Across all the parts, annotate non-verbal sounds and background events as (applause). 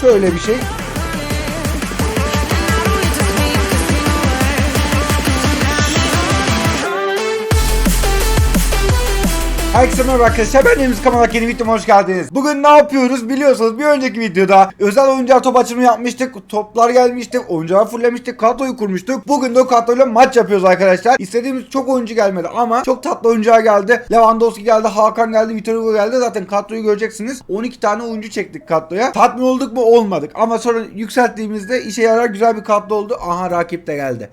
Şöyle bir şey. Herkese merhaba arkadaşlar ben Deniz Kamalak yeni videoma hoş geldiniz. Bugün ne yapıyoruz biliyorsunuz bir önceki videoda özel oyuncağı top açımı yapmıştık. Toplar gelmişti. Oyuncağı fullemiştik. Kadroyu kurmuştuk. Bugün de o kadroyla maç yapıyoruz arkadaşlar. İstediğimiz çok oyuncu gelmedi ama çok tatlı oyuncağı geldi. Lewandowski geldi, Hakan geldi, Vitor Hugo geldi. Zaten kadroyu göreceksiniz. 12 tane oyuncu çektik kadroya. Tatmin olduk mu olmadık ama sonra yükselttiğimizde işe yarar güzel bir kadro oldu. Aha rakip de geldi.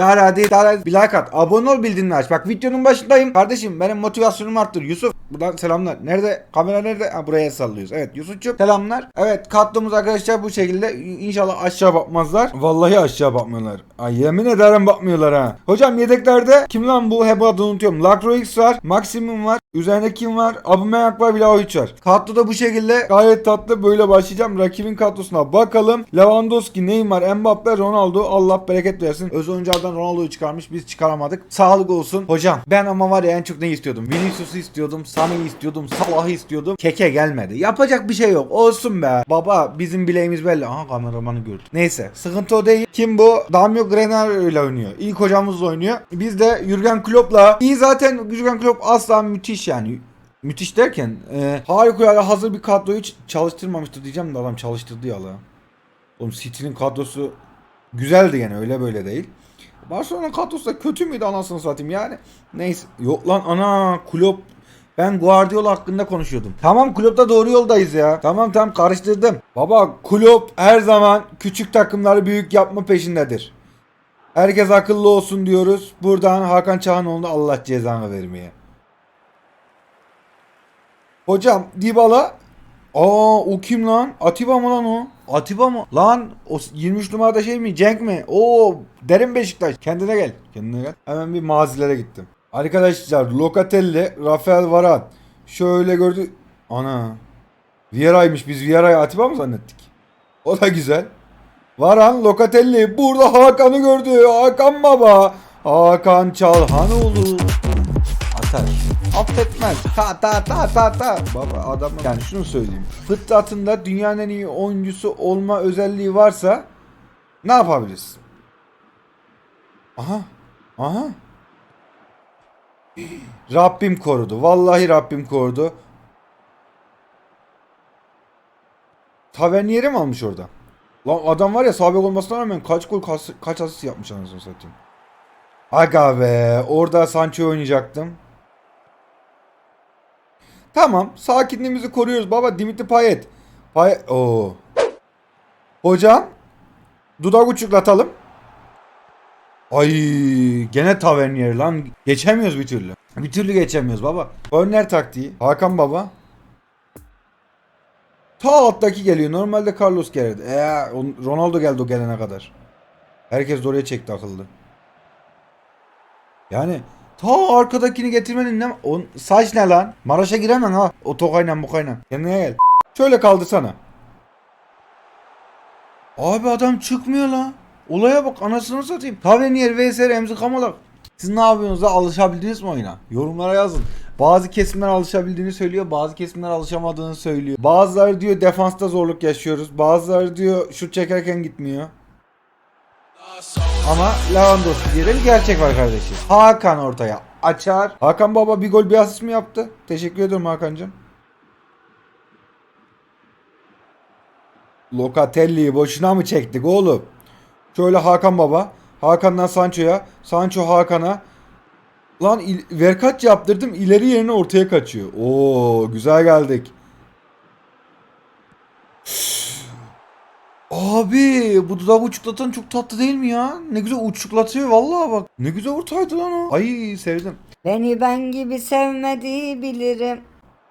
Hadi hadi hadi bir like at. Abone ol bildirimleri aç. Bak videonun başındayım. Kardeşim benim motivasyonumu arttır. Yusuf buradan selamlar. Nerede? Kamera nerede? Ha, buraya sallıyoruz. Evet Yusuf'cum selamlar. Evet katlımız arkadaşlar bu şekilde. İnşallah aşağı bakmazlar. Vallahi aşağı bakmıyorlar. Ay yemin ederim bakmıyorlar ha. Hocam yedeklerde kim lan bu? Hep adını unutuyorum. Lacroix var. Maximum var. Üzerinde kim var? Aubameyang var. Vlahovic var. Kadro da bu şekilde gayet tatlı. Böyle başlayacağım. Rakibin kadrosuna bakalım. Lewandowski, Neymar, Mbappe, Ronaldo. Allah bereket versin. Öz oyunculardan Ronaldo'yu çıkarmış. Biz çıkaramadık. Sağlık olsun. Hocam ben ama var ya en çok ne istiyordum? Vinicius'u istiyordum. Sami'yi istiyordum. Salah'ı istiyordum. Keke gelmedi. Yapacak bir şey yok. Olsun be. Baba bizim bileğimiz belli. Aha kameramanı gördüm. Neyse. Sıkıntı o değil. Kim bu? Damio Grenaro ile oynuyor. İlk hocamızla oynuyor. Biz de Jurgen Klopp'la. İyi zaten Jurgen Klopp asla müthiş yani. Müthiş derken e, harikulade hazır bir kadroyu ç- çalıştırmamıştı diyeceğim de adam çalıştırdı ya la. Oğlum City'nin kadrosu güzeldi gene öyle böyle değil. Barcelona kadrosu da kötü müydü anasını satayım yani. Neyse. Yok lan ana Klopp ben Guardiola hakkında konuşuyordum. Tamam Klopp'ta doğru yoldayız ya. Tamam tamam karıştırdım. Baba Klopp her zaman küçük takımları büyük yapma peşindedir. Herkes akıllı olsun diyoruz. Buradan Hakan Çağanoğlu'na Allah cezanı vermeye. Hocam Dybala Aa o kim lan? Atiba mı lan o? Atiba mı? Lan o 23 numarada şey mi? Cenk mi? Oo derin Beşiktaş. Kendine gel. Kendine gel. Hemen bir mazilere gittim. Arkadaşlar Locatelli, Rafael Varan. Şöyle gördü. Ana. Vieira'ymış. Biz Vieira'yı Atiba mı zannettik? O da güzel. Varan Locatelli. Burada Hakan'ı gördü. Hakan baba. Hakan Çalhanoğlu. Atar. Affetmez. Ta ta ta ta ta. Baba adam yani şunu söyleyeyim. Fıtratında dünyanın en iyi oyuncusu olma özelliği varsa ne yapabilirsin? Aha. Aha. Rabbim korudu. Vallahi Rabbim korudu. Tavernieri mi almış orada? Lan adam var ya sabek olmasına rağmen kaç gol kaç, asist yapmış anasını satayım. Aga be orada Sancho oynayacaktım. Tamam sakinliğimizi koruyoruz baba Dimitri Payet. Payet Oo. Hocam dudak uçuklatalım. Ay gene tavernier lan. Geçemiyoruz bir türlü. Bir türlü geçemiyoruz baba. Korner taktiği. Hakan baba. Ta alttaki geliyor. Normalde Carlos gelirdi. Ee, on- Ronaldo geldi o gelene kadar. Herkes de oraya çekti akıllı. Yani ta arkadakini getirmenin ne... O, saç ne lan? Maraş'a giremem ha. O tokayla bukayla. Kendine gel. Şöyle kaldı sana. Abi adam çıkmıyor la. Olaya bak anasını satayım. Tavernier vs Remzi Kamalak. Siz ne yapıyorsunuz da alışabildiniz mi oyuna? Yorumlara yazın. Bazı kesimler alışabildiğini söylüyor, bazı kesimler alışamadığını söylüyor. Bazıları diyor defansta zorluk yaşıyoruz. Bazıları diyor şut çekerken gitmiyor. Ama Lewandowski diye de bir gerçek var kardeşim. Hakan ortaya açar. Hakan baba bir gol bir asist mi yaptı? Teşekkür ederim Hakan'cığım. Locatelli'yi boşuna mı çektik oğlum? Şöyle Hakan baba. Hakan'dan Sancho'ya. Sancho Hakan'a. Lan verkaç yaptırdım ileri yerine ortaya kaçıyor. Oo güzel geldik. Abi bu dudağı uçuklatan çok tatlı değil mi ya? Ne güzel uçuklatıyor vallahi bak. Ne güzel ortaydı lan o. Ay sevdim. Beni ben gibi sevmediği bilirim.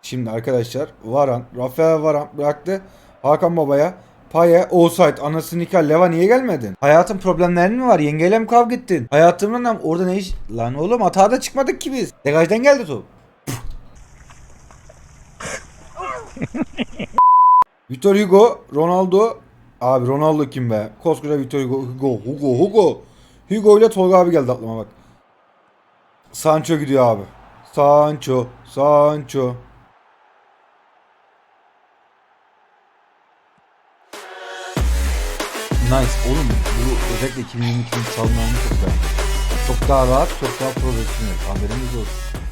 Şimdi arkadaşlar Varan, Rafael Varan bıraktı Hakan Baba'ya. Paye, offside, anasını nikah. Leva niye gelmedin? Hayatın problemlerin mi var? Yengeyle mi kavga ettin? Hayatımdan orada ne iş? Lan oğlum hatada çıkmadık ki biz. Degajdan geldi top. (laughs) Victor Hugo, Ronaldo. Abi Ronaldo kim be? Koskoca Victor Hugo. Hugo. Hugo. Hugo. Hugo ile Tolga abi geldi aklıma bak. Sancho gidiyor abi. Sancho. Sancho. Nice. Oğlum bu özellikle 2022'nin çalınanını çok beğendim. Çok daha rahat, çok daha profesyonel. Haberiniz olsun.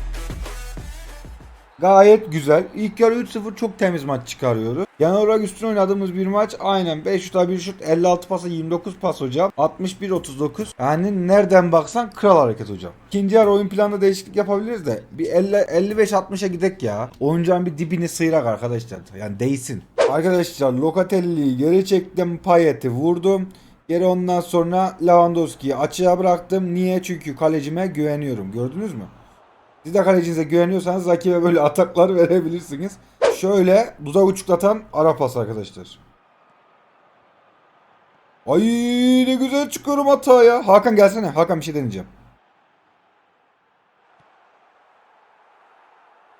Gayet güzel. İlk yarı 3-0 çok temiz maç çıkarıyoruz. Genel olarak üstün oynadığımız bir maç. Aynen 5 şuta 1 şut 56 pasa 29 pas hocam. 61-39. Yani nereden baksan kral hareket hocam. İkinci yarı oyun planında değişiklik yapabiliriz de bir 50 55-60'a gidek ya. Oyuncağın bir dibini sıyırak arkadaşlar. Yani değsin. Arkadaşlar Locatelli'yi geri çektim. Payet'i vurdum. Geri ondan sonra Lewandowski'yi açığa bıraktım. Niye? Çünkü kalecime güveniyorum. Gördünüz mü? Siz de kalecinize güveniyorsanız rakibe böyle ataklar (laughs) verebilirsiniz. Şöyle dudak uçuklatan ara pas arkadaşlar. Ay ne güzel çıkıyorum hataya. Hakan gelsene. Hakan bir şey deneyeceğim.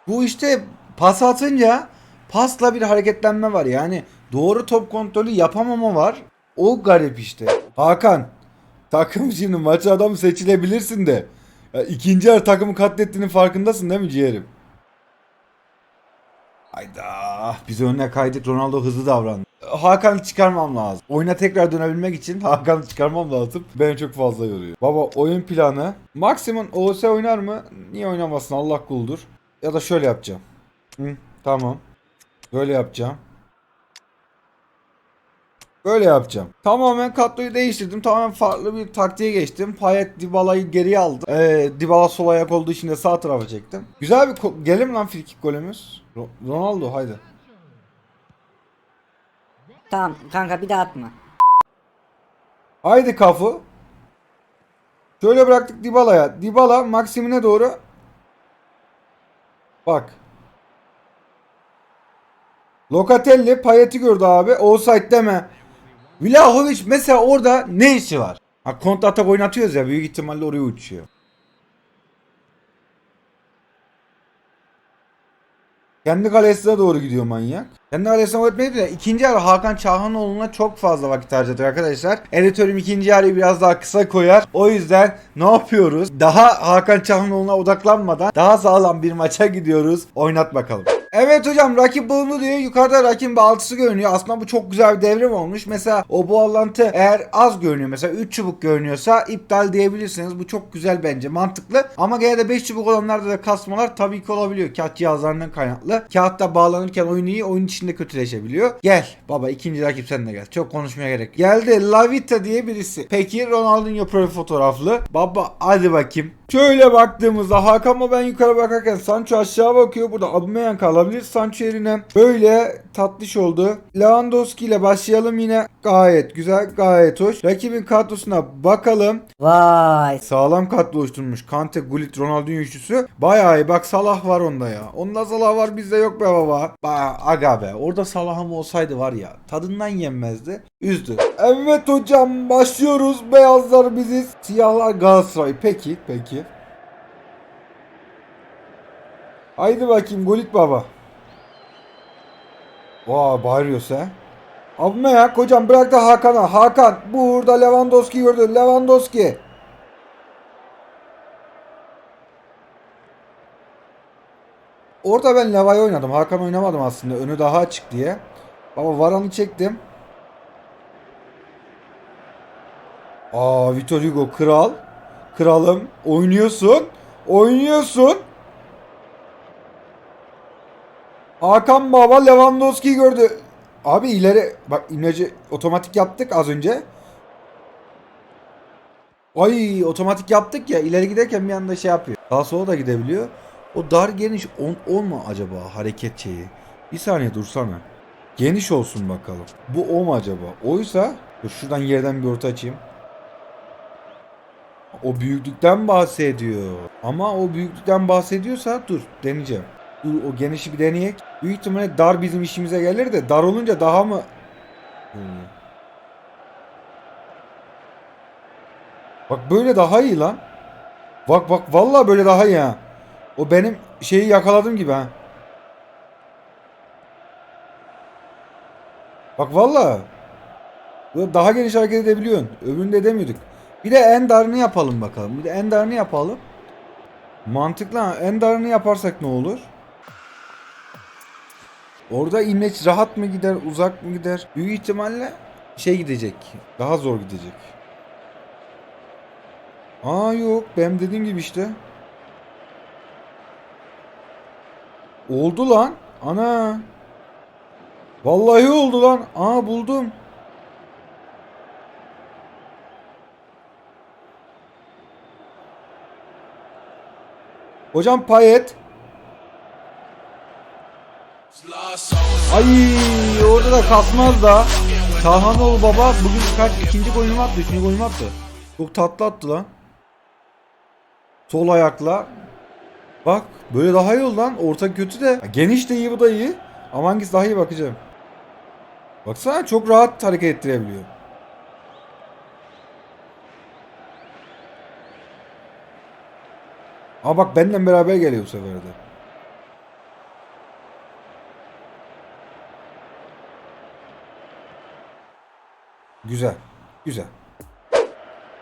Bu işte pas atınca pasla bir hareketlenme var. Yani doğru top kontrolü yapamama var. O garip işte. Hakan takım şimdi maç adamı seçilebilirsin de. Ya ikinci takımı katlettiğinin farkındasın değil mi ciğerim? Hayda. Biz önüne kaydık. Ronaldo hızlı davrandı. Hakan'ı çıkarmam lazım. Oyuna tekrar dönebilmek için Hakan'ı çıkarmam lazım. Beni çok fazla yoruyor. Baba oyun planı. Maksimum OS oynar mı? Niye oynamasın? Allah kuldur. Ya da şöyle yapacağım. Hı, tamam. Böyle yapacağım. Böyle yapacağım. Tamamen kadroyu değiştirdim. Tamamen farklı bir taktiğe geçtim. Payet Dybala'yı geriye aldım. Ee, Dybala sol ayak olduğu için de sağ tarafa çektim. Güzel bir mi lan frikik golümüz? Ro- Ronaldo haydi. Tamam kanka bir daha atma. Haydi kafu. Şöyle bıraktık Dybala'ya. Dybala Maksim'ine doğru. Bak. Locatelli Payet'i gördü abi. Offside deme. Vlahovic mesela orada ne işi var? Ha kontra atak oynatıyoruz ya büyük ihtimalle oraya uçuyor. Kendi kalesine doğru gidiyor manyak. Kendi kalesine gol etmedi de ikinci yarı Hakan Çağhanoğlu'na çok fazla vakit harcadık arkadaşlar. Editörüm ikinci yarıyı biraz daha kısa koyar. O yüzden ne yapıyoruz? Daha Hakan Çağhanoğlu'na odaklanmadan daha sağlam bir maça gidiyoruz. Oynat bakalım. Evet hocam rakip bulundu diyor. Yukarıda rakibin altısı görünüyor. Aslında bu çok güzel bir devrim olmuş. Mesela o bağlantı eğer az görünüyor mesela 3 çubuk görünüyorsa iptal diyebilirsiniz. Bu çok güzel bence mantıklı. Ama gene de 5 çubuk olanlarda da kasmalar tabii ki olabiliyor. Kağıt cihazlarından kaynaklı. Kağıtta bağlanırken oyun iyi oyun içinde kötüleşebiliyor. Gel baba ikinci rakip sen de gel. Çok konuşmaya gerek. Geldi Lavita diye birisi. Peki Ronaldinho profil fotoğraflı. Baba hadi bakayım. Şöyle baktığımızda Hakan'la ben yukarı bakarken Sancho aşağı bakıyor. Burada Aubameyang kalabilir Sancho yerine. Böyle tatlış oldu. Lewandowski ile başlayalım yine. Gayet güzel, gayet hoş. Rakibin kadrosuna bakalım. Vay. Sağlam kadro oluşturmuş. Kante, Gullit, Ronaldinho üçlüsü. Bayağı iyi. Bak Salah var onda ya. Onda Salah var bizde yok be baba. Ba aga be. Orada Salah'ım olsaydı var ya. Tadından yenmezdi. Üzdü. Evet hocam başlıyoruz. Beyazlar biziz. Siyahlar Galatasaray. Peki. Peki. Haydi bakayım Gullit baba. Vay bağırıyoruz ha. Abime ya hocam bırak da Hakan'a. Hakan burada Lewandowski gördü. Lewandowski. Orada ben Leva'yı oynadım. Hakan oynamadım aslında. Önü daha açık diye. Ama Varan'ı çektim. Aa Vitor Hugo kral. Kralım. Oynuyorsun. Oynuyorsun. Hakan Baba Lewandowski gördü. Abi ileri bak imleci otomatik yaptık az önce. Ay otomatik yaptık ya ileri giderken bir anda şey yapıyor. Daha sola da gidebiliyor. O dar geniş on, on mu acaba hareket şeyi? Bir saniye dursana. Geniş olsun bakalım. Bu o mu acaba? Oysa dur şuradan yerden bir orta açayım. O büyüklükten bahsediyor. Ama o büyüklükten bahsediyorsa dur deneyeceğim. O genişi bir deneyek. Büyük ihtimalle dar bizim işimize gelir de dar olunca daha mı... Hmm. Bak böyle daha iyi lan. Bak bak vallahi böyle daha iyi ha. O benim şeyi yakaladım gibi ha. Bak. Böyle daha geniş hareket edebiliyorsun. Öbüründe edemiyorduk. Bir de en darını yapalım bakalım. Bir de en darını yapalım. Mantıklı ha. En darını yaparsak ne olur? Orada imleç rahat mı gider, uzak mı gider? Büyük ihtimalle şey gidecek. Daha zor gidecek. Aa yok. Benim dediğim gibi işte. Oldu lan. Ana. Vallahi oldu lan. Aa buldum. Hocam payet. Ay orada da kasmaz da. Şahanoğlu baba bugün kaç ikinci golünü attı? Üçüncü golünü attı? Çok tatlı attı lan. Sol ayakla. Bak böyle daha iyi oldu lan. Orta kötü de. Geniş de iyi bu da iyi. Ama hangisi daha iyi bakacağım. Baksana çok rahat hareket ettirebiliyor. Aa bak benden beraber geliyor bu sefer de. Güzel. Güzel.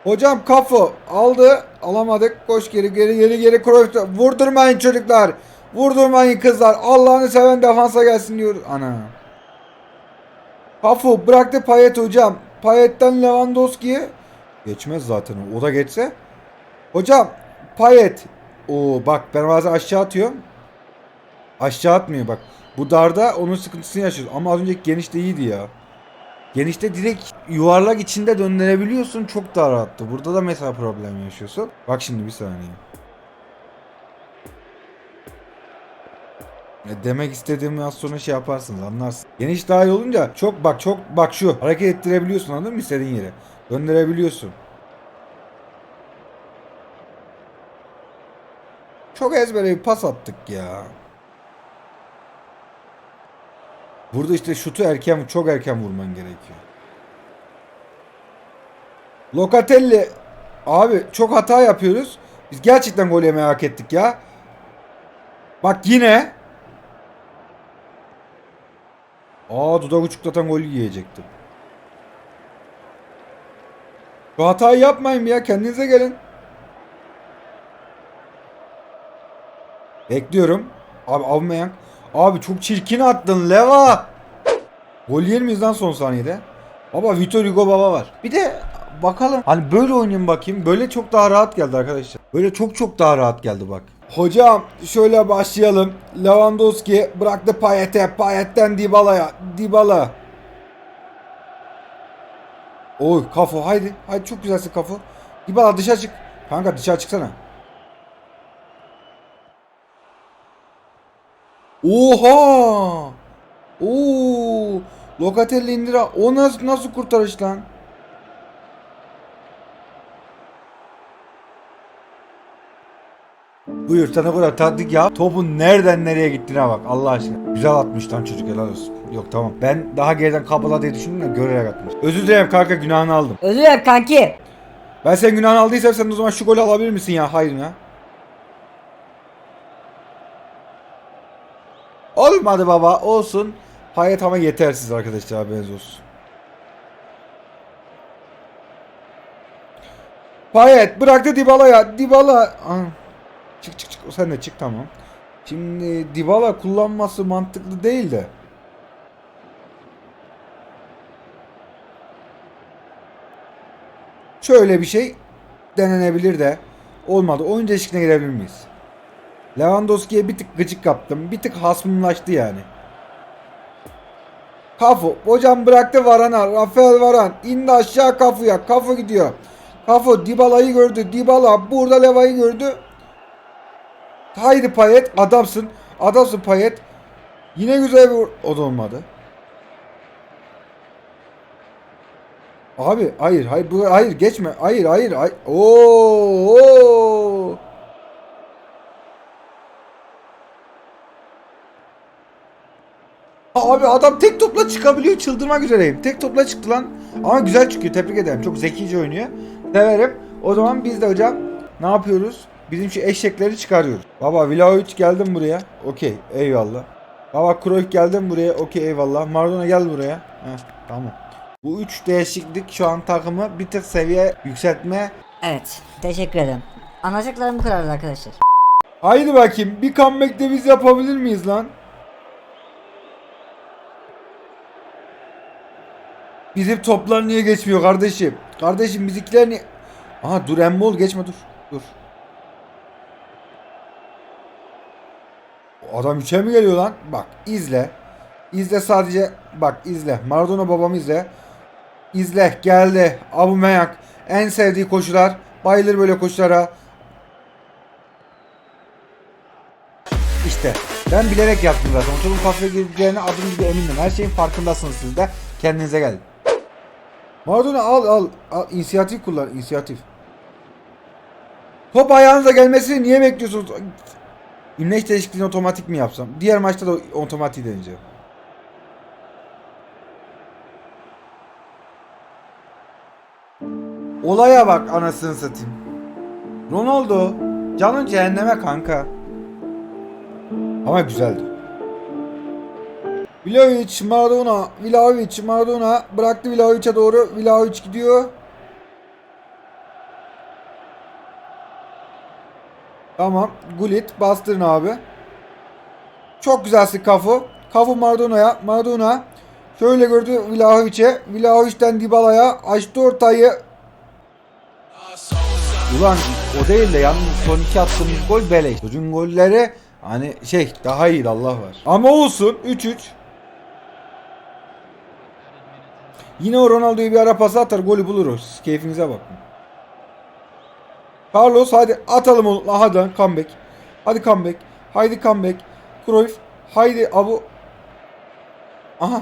Hocam kafu aldı. Alamadık. Koş geri geri geri geri Cruyff. Vurdurmayın çocuklar. Vurdurmayın kızlar. Allah'ını seven defansa gelsin diyor. Ana. Kafu bıraktı Payet hocam. Payet'ten Lewandowski'ye geçmez zaten o. Da geçse. Hocam Payet. Oo bak ben bazen aşağı atıyorum. Aşağı atmıyor bak. Bu darda onun sıkıntısını yaşıyoruz. Ama az önceki genişte iyiydi ya. Genişte direkt yuvarlak içinde döndürebiliyorsun. Çok daha rahattı. Burada da mesela problem yaşıyorsun. Bak şimdi bir saniye. Demek istediğimi az sonra şey yaparsınız anlarsın. Geniş dahil olunca çok bak çok bak şu hareket ettirebiliyorsun anladın mı istediğin yere. Döndürebiliyorsun. Çok ezbere bir pas attık ya. Burada işte şutu erken çok erken vurman gerekiyor. Locatelli abi çok hata yapıyoruz. Biz gerçekten gol yemeyi hak ettik ya. Bak yine. Aa dudak uçuklatan gol yiyecektim. Bu hatayı yapmayın ya kendinize gelin. Bekliyorum. Abi Aubameyang. Abi çok çirkin attın Leva. Gol yer miyiz lan son saniyede? Baba Vitor Hugo baba var. Bir de bakalım. Hani böyle oynayayım bakayım. Böyle çok daha rahat geldi arkadaşlar. Böyle çok çok daha rahat geldi bak. Hocam şöyle başlayalım. Lewandowski bıraktı Payet'e. Payet'ten Dybala'ya. Dybala. Oy Kafu haydi. Haydi çok güzelsin Kafu. Dybala dışarı çık. Kanka dışarı çıksana. Oha! Oo! Locatelli indira. O nasıl nasıl kurtarış lan? Buyur sana kadar tatlık ya. Topun nereden nereye gittiğine bak Allah aşkına. Güzel atmış lan çocuk helal olsun. Yok tamam. Ben daha geriden kapıla diye düşündüm de görerek atmış. Özür dilerim kanka günahını aldım. Özür dilerim kanki. Ben sen günahını aldıysam sen o zaman şu golü alabilir misin ya hayrına? Olmadı baba olsun. Hayat ama yetersiz arkadaşlar haberiniz olsun. Payet bıraktı Dybala'ya. Dybala. Aa, Çık çık çık. Sen de çık tamam. Şimdi Dybala kullanması mantıklı değil de. Şöyle bir şey denenebilir de. Olmadı. Oyun değişikliğine girebilir miyiz? Lewandowski'ye bir tık gıcık kaptım. Bir tık hasmımlaştı yani. Kafu. Hocam bıraktı Varan'a. Rafael Varan. indi aşağı Kafu'ya. Kafu gidiyor. Kafu Dybala'yı gördü. Dybala burada Leva'yı gördü. Haydi Payet. Adamsın. Adamsın Payet. Yine güzel bir O da olmadı. Abi hayır hayır hayır geçme. Hayır hayır hayır. Oo. Abi adam tek topla çıkabiliyor çıldırmak üzereyim. Tek topla çıktı lan. Ama güzel çıkıyor tebrik ederim. Çok zekice oynuyor. Severim. O zaman biz de hocam ne yapıyoruz? Bizim şu eşekleri çıkarıyoruz. Baba Vlahovic geldim buraya. Okey eyvallah. Baba Cruyff geldim buraya. Okey eyvallah. Maradona gel buraya. Heh, tamam. Bu üç değişiklik şu an takımı bir tık seviye yükseltme. Evet. Teşekkür ederim. Anlaşacaklarım bu kadardı arkadaşlar. Haydi bakayım bir comeback de biz yapabilir miyiz lan? Bizim toplar niye geçmiyor kardeşim? Kardeşim bizimkiler niye... Aha dur Embol geçme dur. Dur. Adam üçe mi geliyor lan? Bak izle. İzle sadece. Bak izle. Maradona babamı izle. İzle geldi. Abu Meyak. En sevdiği koşular. Bayılır böyle koşulara. İşte ben bilerek yaptım zaten. Oturum kafeye gireceğine adım gibi emindim. Her şeyin farkındasınız siz de. Kendinize gelin. Maradona al al. al. İnisiyatif kullan. inisiyatif. Top ayağınıza gelmesini niye bekliyorsunuz? İmleç değişikliğini otomatik mi yapsam? Diğer maçta da otomatik deneyeceğim. Olaya bak anasını satayım. Ronaldo canın cehenneme kanka. Ama güzeldi. Vlahovic, Maradona, Vlahovic, Maradona bıraktı Vlahovic'e doğru. Vlahovic gidiyor. Tamam. Gullit bastırın abi. Çok güzelsin Kafu. Kafu Maradona'ya. Maradona şöyle gördü Vlahovic'e. Vlahovic'den Dybala'ya açtı ortayı. Ulan o değil de yalnız son iki attığımız gol beleş. Çocuğun golleri hani şey daha iyi Allah var. Ama olsun 3-3. Yine o Ronaldo'yu bir ara pas atar golü bulur Siz keyfinize bakın. Carlos hadi atalım onu. Hadi lan comeback. Hadi comeback. Haydi comeback. Cruyff. Haydi Abu. Aha.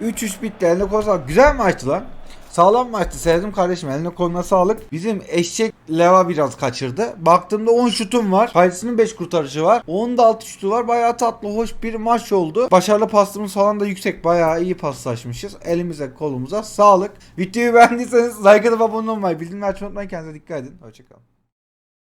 Üç 3 bitti eline sağlık. Güzel maçtı lan. Sağlam maçtı. Sevdim kardeşim. Eline koluna sağlık. Bizim eşek Leva biraz kaçırdı. Baktığımda 10 şutum var. Hayri'sinin 5 kurtarışı var. Onun da 6 şutu var. Bayağı tatlı, hoş bir maç oldu. Başarılı pasımız falan da yüksek. Bayağı iyi paslaşmışız. Elimize kolumuza sağlık. Videoyu beğendiyseniz like atıp abone olmayı, bildirimleri açmayı unutmayın. Kendinize dikkat edin. Hoşçakalın.